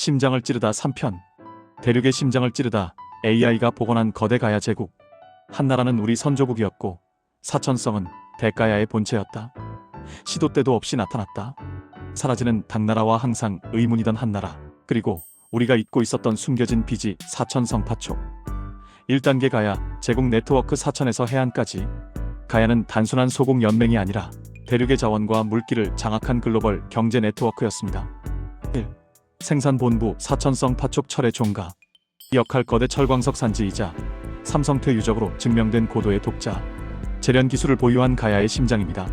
심장을 찌르다 3편 대륙의 심장을 찌르다 AI가 복원한 거대 가야 제국 한나라는 우리 선조국이었고 사천성은 대가야의 본체였다. 시도 때도 없이 나타났다. 사라지는 당나라와 항상 의문이던 한나라 그리고 우리가 잊고 있었던 숨겨진 비지 사천성 파촉 1단계 가야 제국 네트워크 사천에서 해안까지 가야는 단순한 소국 연맹이 아니라 대륙의 자원과 물기를 장악한 글로벌 경제 네트워크였습니다. 1. 생산본부 사천성 파촉 철의 종가 역할 거대 철광석 산지이자 삼성퇴 유적으로 증명된 고도의 독자 재련 기술을 보유한 가야의 심장입니다.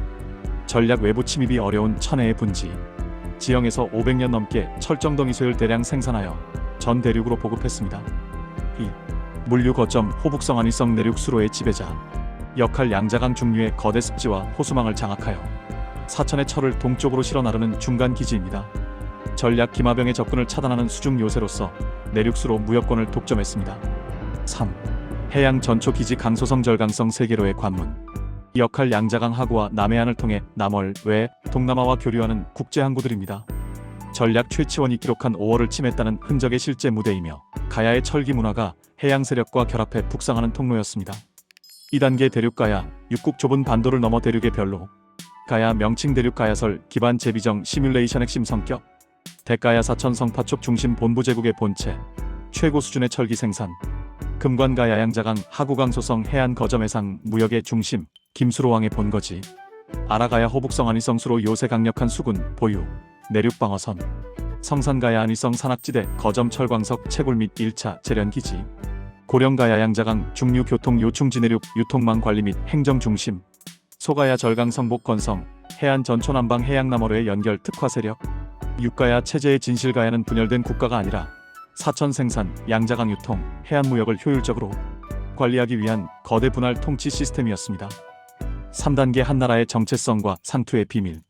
전략 외부 침입이 어려운 천혜의 분지 지형에서 500년 넘게 철정덩이 쇠를 대량 생산하여 전 대륙으로 보급했습니다. 2. 물류 거점 호북성 안위성 내륙 수로의 지배자 역할 양자강 중류의 거대 습지와 호수망을 장악하여 사천의 철을 동쪽으로 실어 나르는 중간 기지입니다. 전략 기마병의 접근을 차단하는 수중 요새로서 내륙수로 무역권을 독점했습니다. 3. 해양 전초 기지 강소성 절강성 세계로의 관문 역할 양자강 하구와 남해안을 통해 남월, 외, 동남아와 교류하는 국제 항구들입니다. 전략 최치원이 기록한 5월을 침했다는 흔적의 실제 무대이며 가야의 철기 문화가 해양 세력과 결합해 북상하는 통로였습니다. 2단계 대륙 가야 육국 좁은 반도를 넘어 대륙의 별로 가야 명칭 대륙 가야설 기반 제비정 시뮬레이션 핵심 성격 대가야 사천 성파촉 중심 본부 제국의 본체 최고 수준의 철기 생산 금관가 야양자강 하구강 소성 해안 거점 해상 무역의 중심 김수로 왕의 본거지 아라가야 호북성 안위성 수로 요새 강력한 수군 보유 내륙 방어선 성산가야 안위성 산악지대 거점 철광석 채굴 및 1차 재련기지 고령가야 양자강 중류 교통 요충지 내륙 유통망 관리 및 행정 중심 소가야 절강 성복 건성 해안 전초 남방 해양 남어로의 연결 특화 세력 육가야 체제의 진실가야는 분열된 국가가 아니라 사천 생산 양자강 유통 해안 무역을 효율적으로 관리하기 위한 거대 분할 통치 시스템이었습니다. 3단계 한나라의 정체성과 상투의 비밀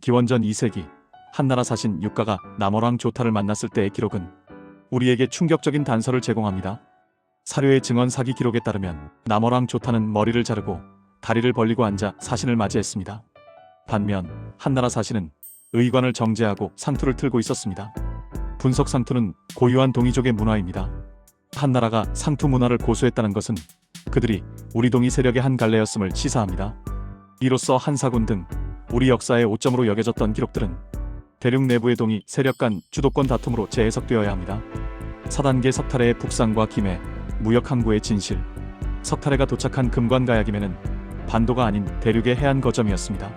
기원전 2세기 한나라 사신 육가가 남어랑 조타를 만났을 때의 기록은 우리에게 충격적인 단서를 제공합니다. 사료의 증언 사기 기록에 따르면 남어랑 조타는 머리를 자르고 다리를 벌리고 앉아 사신을 맞이했습니다. 반면 한나라 사신은 의관을 정제하고 상투를 틀고 있었습니다. 분석 상투는 고유한 동이족의 문화입니다. 한나라가 상투 문화를 고수했다는 것은 그들이 우리 동이 세력의 한 갈래였음을 시사합니다. 이로써 한사군 등 우리 역사의 오점으로 여겨졌던 기록들은 대륙 내부의 동이 세력 간 주도권 다툼으로 재해석되어야 합니다. 4단계 석탈의 북상과 김해, 무역 항구의 진실. 석탈해가 도착한 금관가야 김해는 반도가 아닌 대륙의 해안 거점이었습니다.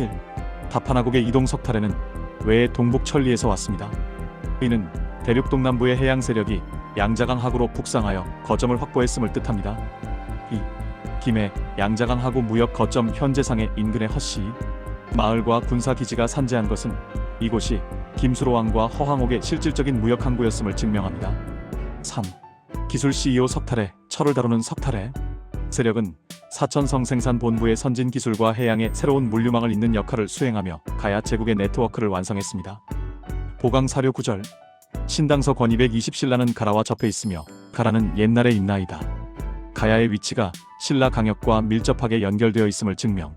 1. 다파나국의 이동 석탈해는 외의 동북 천리에서 왔습니다. 이는 대륙 동남부의 해양 세력이 양자강 하구로 북상하여 거점을 확보했음을 뜻합니다. 2. 김해 양자강 하구 무역 거점 현재상의 인근의 허씨 마을과 군사 기지가 산재한 것은 이곳이 김수로 왕과 허황옥의 실질적인 무역 항구였음을 증명합니다. 3. 기술 CEO 석탈해 철을 다루는 석탈해 세력은 사천성 생산 본부의 선진 기술과 해양의 새로운 물류망을 잇는 역할을 수행하며 가야 제국의 네트워크를 완성했습니다. 보강 사료 구절 신당서 권 220신라는 가라와 접해 있으며 가라는 옛날에 있나이다. 가야의 위치가 신라 강역과 밀접하게 연결되어 있음을 증명.